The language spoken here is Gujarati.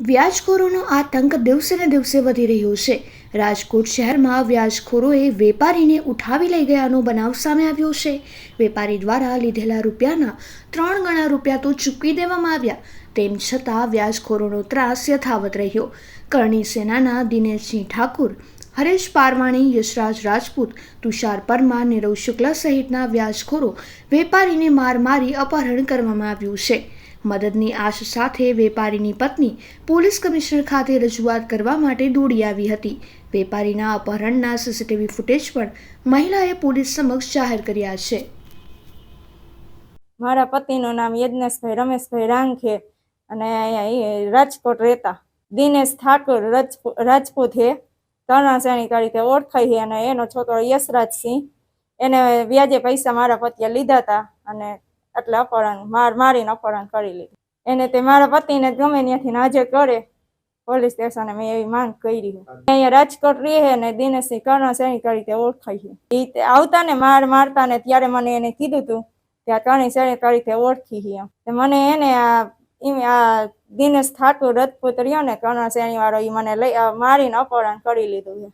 વ્યાજખોરોનો આતંક દિવસે ને દિવસે વધી રહ્યો છે. રાજકોટ શહેરમાં વ્યાજખોરોએ વેપારીને ઉઠાવી લઈ ગયાનો બનાવ સામે આવ્યો છે. વેપારી દ્વારા લીધેલા રૂપિયાના ત્રણ ગણા રૂપિયા તો ચૂકવી દેવામાં આવ્યા. તેમ છતાં વ્યાજખોરોનો ત્રાસ યથાવત રહ્યો. કરણી સેનાના દિનેશસિંહ ઠાકુર, હરેશ પારવાણી, યશરાજ રાજપૂત, તુષાર પરમાર, નીરવ શુક્લા સહિતના વ્યાજખોરો વેપારીને માર મારી અપહરણ કરવામાં આવ્યું છે. મદદની આશ સાથે વેપારીની પત્ની પોલીસ કમિશનર ખાતે રજૂઆત કરવા માટે દોડી આવી હતી. વેપારીના અપહરણના સીસીટીવી ફૂટેજ પણ મહિલાએ પોલીસ સમક્ષ જાહેર કર્યા છે. મારા પતિનું નામ યજ્ઞેશભાઈ, રમેશભાઈ રાંખે અને અહીંયા રાજકોટ રહેતા. દિનેશ ઠાકોર રાજપૂ, રાજપૂત હે. તરણાસેણી તરીકે ઓળખાય છે અને એનો છોકરો યશરાજસિંહ. એને વ્યાજે પૈસા મારા પતિએ લીધા હતા અને એટલે અપહરણ માર મારીને અપહરણ કરી લીધું. એને તે મારા પતિને ગમે ત્યાંથી નાજે કરે પોલીસ સ્ટેશને મેં એવી માંગ કરી અહીંયા રાજકોટ રહે ને દિનેશસિંહ કર્ણસેણી તરીકે ઓળખાય છે. એ આવતા ને માર મારતા ને ત્યારે મને એને કીધું હતું ત્યાં ત્રણેય શ્રેણી તરીકે ઓળખી છે મને એને આ આ દિનેશ ઠાકોર રજપૂત રહ્યો ને કર્ણ શ્રેણી વાળો એ મને લઈ મારીને અપહરણ કરી લીધું છે.